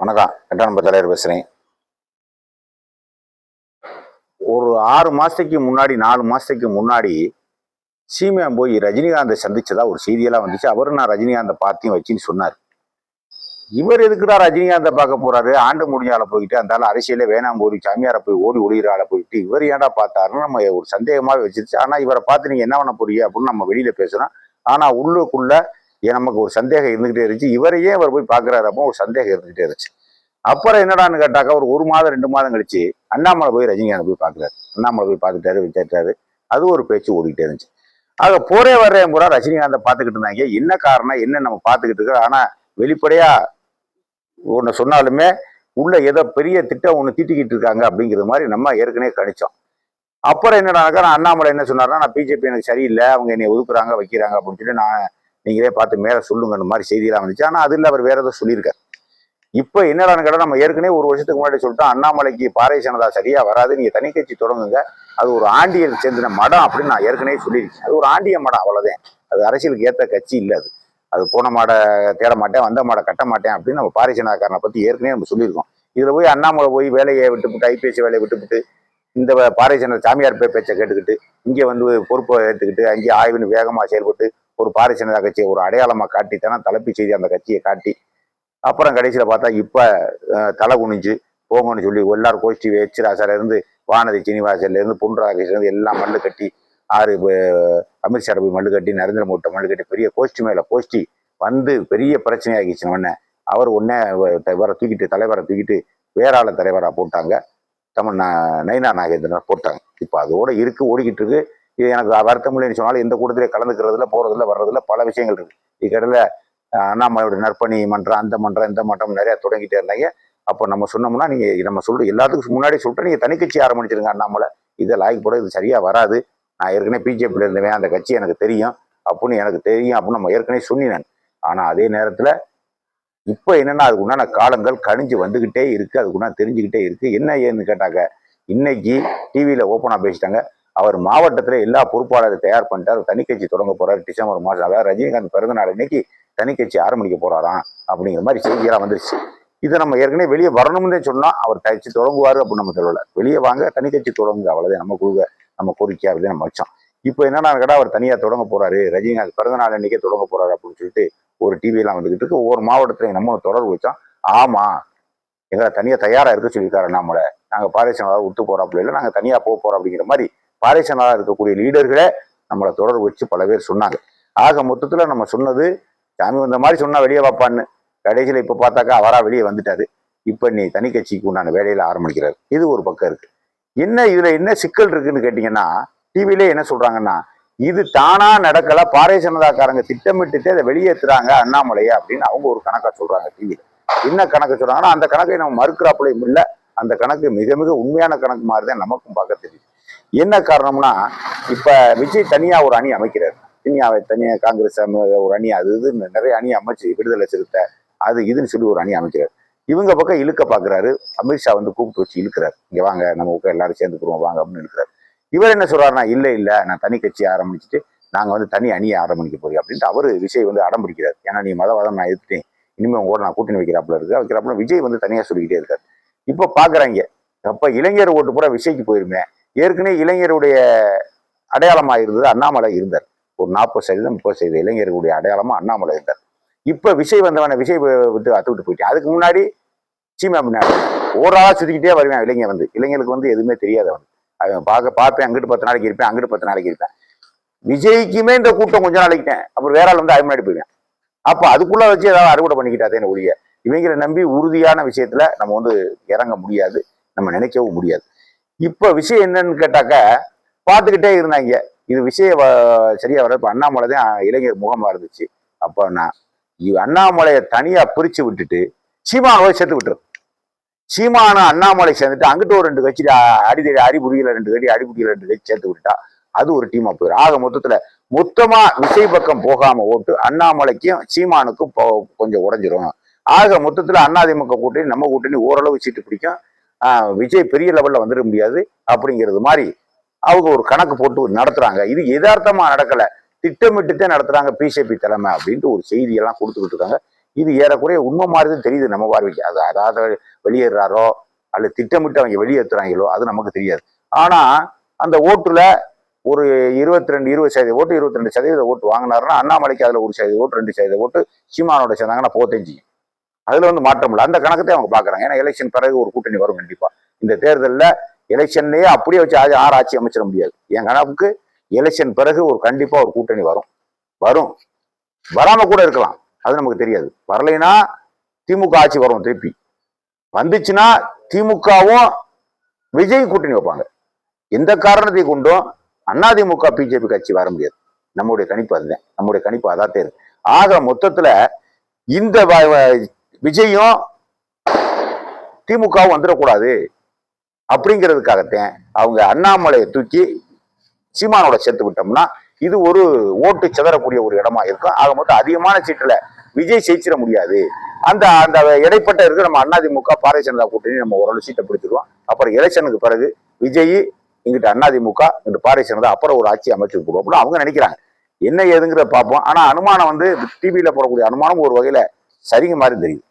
வணக்கம். எட்டாம் தலைவர் பேசுகிறேன் ஒரு ஆறு மாதத்துக்கு முன்னாடி நாலு மாதத்துக்கு முன்னாடி சீமையான் போய் ரஜினிகாந்தை சந்திச்சதா ஒரு செய்தியெல்லாம் வந்துச்சு. அவரும் நான் ரஜினிகாந்தை பார்த்தியும் வச்சின்னு சொன்னார். இவர் எதுக்குடா ரஜினிகாந்தை பார்க்க போறாரு? ஆண்டு முடிஞ்சால போயிட்டு அந்த ஆள் அரசியலே வேணாம் போய் சாமியாரை போய் ஓடி ஒளியிறால போயிட்டு இவர் ஏன்டா பார்த்தாருன்னு நம்ம ஒரு சந்தேகமாகவே வச்சிருச்சு. ஆனால் இவரை பார்த்து நீங்கள் என்ன பண்ண போறீங்க அப்படின்னு நம்ம வெளியில் பேசுகிறோம் ஆனால் உள்ளுக்குள்ள நமக்கு ஒரு சந்தேகம் இருந்துகிட்டே இருந்துச்சு. இவரையே அவர் போய் பார்க்கறாரு. அப்போ ஒரு சந்தேகம் இருந்துகிட்டே இருந்துச்சு. அப்புறம் என்னடான்னு கேட்டாக்கா ஒரு ஒரு மாதம் ரெண்டு மாதம் கழிச்சு அண்ணாமலை போய் ரஜினிகாந்த் போய் பார்க்குறாரு. அண்ணாமலை போய் பார்த்துட்டாரு விசாரிச்சாரு. அது ஒரு பேச்சு ஓடிக்கிட்டே இருந்துச்சு. ஆக போரே வர்றேன் பூரா ரஜினிகாந்தை பார்த்துக்கிட்டு இருந்தாங்க. என்ன காரணம் என்ன நம்ம பார்த்துக்கிட்டு இருக்கோம். ஆனால் வெளிப்படையாக ஒன்று சொன்னாலுமே உள்ள ஏதோ பெரிய திட்டம் ஒன்று தீட்டிக்கிட்டு இருக்காங்க அப்படிங்கிறது மாதிரி நம்ம ஏற்கனவே கணிச்சோம். அப்புறம் என்னடானாக்கா நான் அண்ணாமலை என்ன சொன்னார்னா நான் பிஜேபி எனக்கு சரியில்லை. அவங்க என்னை ஒதுக்குறாங்க வைக்கிறாங்க அப்படின்னு சொல்லி நான் நீங்களே பார்த்து மேலே சொல்லுங்கன்ற மாதிரி செய்தியெல்லாம் வந்துச்சு. ஆனால் அதில் அவர் வேற ஏதோ சொல்லியிருக்காரு. இப்போ என்னடான்னு கேட்டால் நம்ம ஏற்கனவே ஒரு வருஷத்துக்கு முன்னாடி சொல்லிட்டோம் அண்ணாமலைக்கு பாரதிய ஜனதா சரியா வராது நீங்கள் தனி கட்சி தொடங்குங்க. அது ஒரு ஆண்டியர் சேர்ந்தின மடம் அப்படின்னு நான் ஏற்கனவே சொல்லியிருக்கேன். அது ஒரு ஆண்டிய மடம் அவ்வளோதான் அது அரசியலுக்கு ஏற்ற கட்சி இல்லை அது. அது போன மாடை தேட மாட்டேன் வந்த மாடை கட்ட மாட்டேன் அப்படின்னு நம்ம பாரதிய ஜனதாக்காரனை பற்றி ஏற்கனவே நம்ம சொல்லியிருக்கோம். இதில் போய் அண்ணாமலை போய் வேலையை விட்டுவிட்டு ஐபிஎஸ் வேலையை விட்டுவிட்டு இந்த வ- பாரதிய ஜனதா சாமியார் பே பேச்சை கேட்டுக்கிட்டு இங்கே வந்து பொறுப்பை எடுத்துக்கிட்டு அங்கே ஆய்வுன்னு வேகமாக செயல்பட்டு ஒரு பாரதிய ஜனதா கட்சியை ஒரு அடையாளமாக காட்டித்தானே தலைப்பு செய்தி அந்த கட்சியை காட்டி அப்புறம் கடைசியில் பார்த்தா இப்போ தலை குனிஞ்சு போங்கன்னு சொல்லி எல்லாரும் கோஷ்டி எச் ராசால வானதி சீனிவாசன்லேருந்து பொன் ராகேஷ்லேருந்து எல்லாம் மல்லு கட்டி ஆறு அமித்ஷா போய் மல்லு கட்டி நரேந்திர மோட்டை மல்லு கட்டி பெரிய கோஷ்டி மேலே கோஷ்டி வந்து பெரிய பிரச்சனையாகிச்சு உடனே அவர் உடனே இவரை தூக்கிட்டு தலைவரை தூக்கிட்டு வேற ஆள தலைவராக போட்டாங்க. தமிழ் நா- நயினா நாகேந்திரன் போட்டாங்க. இப்போ அதோட இருக்கு ஓடிக்கிட்டு இருக்கு. இது எனக்கு வருத்தம் இல்லைன்னு சொன்னாலும் எந்த கூட்டத்திலே கலந்துக்கிறதுல போறதுல வர்றதுல பல விஷயங்கள் இருக்கு. இதுக்கடையில் அண்ணாமலையோட நற்பணி மன்றம் அந்த மன்றம் இந்த மன்றம் நிறைய தொடங்கிட்டே இருந்தாங்க. அப்போ நம்ம சொன்னோம்னா நீங்க நம்ம சொல்ற எல்லாத்துக்கும் முன்னாடி சொல்லிட்டு நீங்க தனி ஆரம்பிச்சிருங்க அண்ணாமலை. இதை லாய்க்கு போட இது சரியா வராது. நான் ஏற்கனவே பிஜேபியில் இருந்தவன் அந்த கட்சி எனக்கு தெரியும். அப்படின்னு எனக்கு தெரியும் அப்படின்னு நம்ம ஏற்கனவே சொன்னினேன். ஆனால் அதே நேரத்தில் இப்போ என்னென்னா அதுக்கு உண்டான காலங்கள் கணிஞ்சு வந்துக்கிட்டே இருக்குது அதுக்குண்டான தெரிஞ்சுக்கிட்டே இருக்குது என்ன ஏன்னு கேட்டாக்க இன்னைக்கு டிவியில் ஓப்பனாக பேசிட்டாங்க. அவர் மாவட்டத்தில் எல்லா பொறுப்பாளரை தயார் பண்ணிட்டு தனி கட்சி தொடங்க போறாரு. டிசம்பர் மாதம் அதாவது ரஜினிகாந்த் பிறந்த நாள் இன்னைக்கு தனி கட்சி ஆரம்பிக்க போறாராம் அப்படிங்கிற மாதிரி செய்தியெல்லாம் வந்துருச்சு. இதை நம்ம ஏற்கனவே வெளியே வரணும்னே சொன்னால் அவர் கட்சி தொடங்குவார் அப்படின்னு நம்ம சொல்லலை. வெளியே வாங்க தனிக்கட்சி கட்சி தொடங்குங்க. நம்ம கொடுக்க நம்ம கோரிக்கை அப்படின்னு நம்ம வச்சோம். இப்போ என்னன்னா கேட்டால் அவர் தனியாக தொடங்க போறாரு. ரஜினிகாந்த் பிறந்த நாள் அன்னைக்கே தொடங்க போறாரு அப்படின்னு சொல்லிட்டு ஒரு டிவியெல்லாம் வந்துக்கிட்டு இருக்கு. ஒவ்வொரு மாவட்டத்திலையும் நம்ம தொடர்பு வச்சோம். ஆமாம் எங்களை தனியாக தயாராக இருக்க சொல்லியிருக்காரு நம்மளை. நாங்கள் பாரேசனாக விட்டு போறாப்புல இல்லை நாங்க தனியாக போக போகிறோம் அப்படிங்கிற மாதிரி பாரிசனாக இருக்கக்கூடிய லீடர்களே நம்மளை தொடர்பு வச்சு பல பேர் சொன்னாங்க. ஆக மொத்தத்தில் நம்ம சொன்னது சாமி வந்த மாதிரி சொன்னால் வெளியே வாப்பான்னு. கடைசியில் இப்போ பார்த்தாக்கா அவரா வெளியே வந்துட்டாரு. இப்ப நீ தனி கட்சிக்கு உண்டான வேலையில் ஆரம்பிக்கிறார். இது ஒரு பக்கம் இருக்கு. என்ன இதில் என்ன சிக்கல் இருக்குன்னு கேட்டிங்கன்னா டிவிலே என்ன சொல்றாங்கன்னா இது தானா நடக்கல பாரதிய ஜனதாக்காரங்க திட்டமிட்டுட்டு அதை வெளியேற்றுறாங்க அண்ணாமலையை அப்படின்னு அவங்க ஒரு கணக்காக சொல்றாங்க டிவியில் என்ன கணக்கு சொல்றாங்கன்னா அந்த கணக்கை நம்ம மறுக்கிறாப்புலையும் இல்லை அந்த கணக்கு மிக மிக உண்மையான கணக்கு மாதிரி தான் நமக்கும் பார்க்க தெரியும் என்ன காரணம்னா இப்ப விஜய் தனியா ஒரு அணி அமைக்கிறார். தனியாவை தனியா காங்கிரஸ் ஒரு அணி அது இதுன்னு நிறைய அணி அமைச்சு விடுதலை சிறுத்தை அது இதுன்னு சொல்லி ஒரு அணி அமைக்கிறார். இவங்க பக்கம் இழுக்க பாக்குறாரு. அமித்ஷா வந்து கூப்பிட்டு வச்சு இழுக்கிறார். இங்க வாங்க நம்ம பக்கம் எல்லாரும் சேர்ந்துக்குருவோம் வாங்க அப்படின்னு இழுக்கிறார். இவர் என்ன சொல்றாருன்னா இல்ல இல்ல நான் தனி கட்சி ஆரம்பிச்சுட்டு நாங்க வந்து தனி அணியை ஆரம்பிக்க போறோம் அப்படின்ட்டு அவரு விஜய் வந்து அடம் பிடிக்கிறார். ஏன்னா நீ மதவாதம் நான் எதிர்த்தேன். இனிமேல் உங்களோட நான் கூட்டணி வைக்கிறாப்புல இருக்கு. வைக்கிறாப்புல விஜய் வந்து தனியாக சொல்லிக்கிட்டே இருக்காரு. இப்போ பார்க்குறாங்க அப்போ இளைஞர் ஓட்டு பூரா விஜய்க்கு போயிருமே. ஏற்கனவே இளைஞருடைய அடையாளமா இருந்தது அண்ணாமலை இருந்தார். ஒரு நாற்பது சதவீதம் முப்பது சதவீதம் இளைஞர்களுடைய அடையாளமா அண்ணாமலை இருந்தார். இப்ப விஜய் வந்தவன விஜய் விட்டு அத்து விட்டு போயிட்டேன் அதுக்கு முன்னாடி சீமா முன்னாடி ஒரு சுற்றிக்கிட்டே வருவேன். இளைஞர் வந்து இளைஞர்களுக்கு வந்து எதுவுமே தெரியாதவன் அவன். பார்க்க பார்ப்பேன் அங்கிட்டு பத்து நாளைக்கு இருப்பேன் அங்கிட்டு பத்து நாளைக்கு இருப்பேன். விஜய்க்குமே இந்த கூட்டம் கொஞ்ச நாளைக்கிட்டேன் அப்புறம் வேற ஆள் வந்து அது முன்னாடி போயிடுவேன். அப்போ அதுக்குள்ள வச்சு ஏதாவது அறுவடை பண்ணிக்கிட்டாதே ஒழிய இவங்களை நம்பி உறுதியான விஷயத்துல நம்ம வந்து இறங்க முடியாது. நம்ம நினைக்கவும் முடியாது. இப்ப விஷயம் என்னன்னு கேட்டாக்க பார்த்துக்கிட்டே இருந்தாங்க. இது விஷயம் சரியா வர இப்போ அண்ணாமலை தான் இளைஞர் முகமா இருந்துச்சு அப்போனா அண்ணாமலையை தனியா பிரிச்சு விட்டுட்டு சீமாவை சேர்த்து விட்டுரு சீமான அண்ணாமலை சேர்ந்துட்டு அங்கிட்ட ஒரு ரெண்டு கட்சி அடி அடிதடி ரெண்டு கட்சி அடிபுரியில ரெண்டு கட்சி சேர்த்து விட்டுட்டா அது ஒரு டீமா போயிடும் ஆக மொத்தத்துல மொத்தமா விசை பக்கம் போகாம ஓட்டு அண்ணாமலைக்கும் சீமானுக்கும் கொஞ்சம் உடைஞ்சிரும். ஆக மொத்தத்துல அதிமுக கூட்டணி நம்ம கூட்டணி ஓரளவு சீட்டு பிடிக்கும். விஜய் பெரிய லெவல்ல வந்துட முடியாது அப்படிங்கிறது மாதிரி அவங்க ஒரு கணக்கு போட்டு நடத்துறாங்க. இது யதார்த்தமா நடக்கல. திட்டமிட்டுதான் நடத்துறாங்க பிஜேபி தலைமை அப்படின்ட்டு ஒரு செய்தியெல்லாம் கொடுத்துக்கிட்டு இருக்காங்க. இது ஏறக்குறைய உண்மை மாதிரி தான் தெரியுது நம்ம பார்வைக்கு. அது அதாவது வெளியேறாரோ அல்லது திட்டமிட்டு அவங்க வெளியேற்றுறாங்களோ அது நமக்கு தெரியாது. ஆனா அந்த ஓட்டுல ஒரு இருபத்தி ரெண்டு இருபது சதவீத ஓட்டு இருபத்தி ரெண்டு சதவீத ஓட்டு வாங்கினாருன்னா அண்ணாமலைக்கு அதுல ஒரு சதவீத ஓட்டு ரெண்டு சதவீத ஓட்டு சீமானோட சேர்ந்தாங்கன்னா போத்தேன் செய்யும் அதில் வந்து மாற்றம் இல்லை. அந்த கணக்கத்தை அவங்க பார்க்குறாங்க. ஏன்னா எலெக்ஷன் பிறகு ஒரு கூட்டணி வரும் கண்டிப்பாக இந்த தேர்தலில் எலெக்ஷன்லேயே அப்படியே வச்சு ஆ- ஆறு ஆட்சி அமைச்சிட முடியாது. என் கணக்குக்கு எலெக்ஷன் பிறகு ஒரு கண்டிப்பாக ஒரு கூட்டணி வரும். வரும். வராமல் கூட இருக்கலாம். அது நமக்கு தெரியாது. வரலைன்னா திமுக ஆட்சி வரும் திருப்பி. வந்துச்சுன்னா திமுகவும் விஜய் கூட்டணி வைப்பாங்க. எந்த காரணத்தை கொண்டும் அதிமுக பிஜேபி கட்சி வர முடியாது. நம்முடைய கணிப்பு அதுதான். நம்முடைய கணிப்பு அதான் தேர்வு ஆக மொத்தத்தில் இந்த விஜயும் திமுகவும் வந்துடக்கூடாது அப்படிங்கிறதுக்காகத்தான் அவங்க அண்ணாமலையை தூக்கி சீமானோட சேர்த்து விட்டோம்னா இது ஒரு ஓட்டு சிதறக்கூடிய ஒரு இடமா இருக்கும். ஆக மொத்தம் அதிகமான சீட்டில் விஜய் ஜெயிச்சிட முடியாது. அந்த அந்த இடைப்பட்ட இருக்கு. நம்ம அதிமுக பாரதிய ஜனதா கூட்டணி நம்ம ஓரளவு சீட்டை பிடிச்சிருவோம். அப்புறம் எலெக்ஷனுக்கு பிறகு விஜய் இங்கிட்ட அதிமுக இங்கிட்ட பாரதிய ஜனதா அப்புறம் ஒரு ஆட்சி அமைச்சு கொடுப்போம் அப்படின்னு அவங்க நினைக்கிறாங்க. என்ன ஏதுங்கிறத பார்ப்போம். ஆனால் அனுமானம் வந்து டிவியில் போடக்கூடிய அனுமானம் ஒரு வகையில் சரிங்க மாதிரி தெரியுது.